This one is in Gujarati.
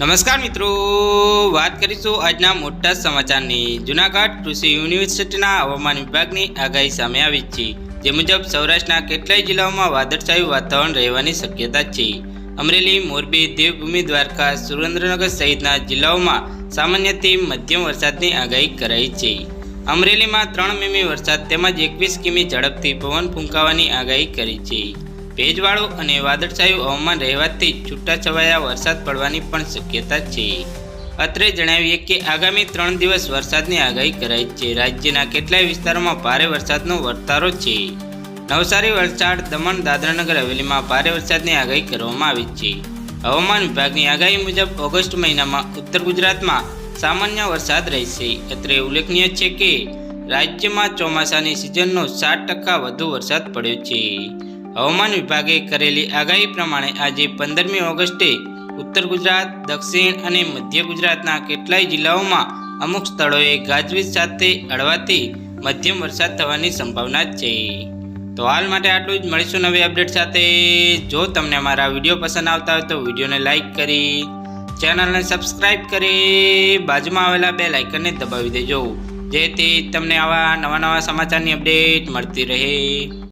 નમસ્કાર મિત્રો. વાત કરીશું આજના મોટા સમાચારની. જુનાગઢ કૃષિ યુનિવર્સિટીના હવામાન વિભાગની આગાહી સામે આવી છે. જે મુજબ સૌરાષ્ટ્રના કેટલાય જિલ્લાઓમાં વાદળછાયું વાતાવરણ રહેવાની શક્યતા છે. અમરેલી, મોરબી, દેવભૂમિ, દ્વારકા, સુરેન્દ્રનગર સહિતના જિલ્લાઓમાં સામાન્યથી મધ્યમ વરસાદની આગાહી કરાઈ છે. અમરેલીમાં ત્રણ મીમી વરસાદ તેમજ એકવીસ કિમી ઝડપથી પવન ફૂંકાવાની આગાહી કરી છે. ભેજવાળું અને વાદળછાયું હવામાન રહેવાથી છૂટાછવાયા વરસાદ પડવાની પણ શક્યતા છે. અત્રે જણાવીએ કે આગામી ત્રણ દિવસ વરસાદની આગાહી કરાઈ છે. રાજ્યના કેટલાય વિસ્તારોમાં ભારે વરસાદનો વર્તારો છે. નવસારી, વલસાડ, દમણ, દાદરાનગર હવેલીમાં ભારે વરસાદની આગાહી કરવામાં આવી છે. હવામાન વિભાગની આગાહી મુજબ ઓગસ્ટ મહિનામાં ઉત્તર ગુજરાતમાં સામાન્ય વરસાદ રહેશે. અત્રે ઉલ્લેખનીય છે કે રાજ્યમાં ચોમાસાની સિઝનનો સાત ટકા વધુ વરસાદ પડ્યો છે. હવામાન વિભાગે કરેલી આગાહી પ્રમાણે આજે પંદરમી ઓગસ્ટે ઉત્તર ગુજરાત, દક્ષિણ અને મધ્ય ગુજરાતના કેટલાય જિલ્લાઓમાં અમુક સ્થળોએ ગાજવીજ સાથે હળવાથી મધ્યમ વરસાદ થવાની સંભાવના છે. તો હાલ માટે આટલું જ. મળીશું નવી અપડેટ સાથે. જો તમને અમારા વીડિયો પસંદ આવતા હોય તો વિડીયોને લાઇક કરી, ચેનલને સબસ્ક્રાઈબ કરી, બાજુમાં આવેલા બે લાઇકનને દબાવી દેજો. જેથી તમને આવા નવા નવા સમાચારની અપડેટ મળતી રહે.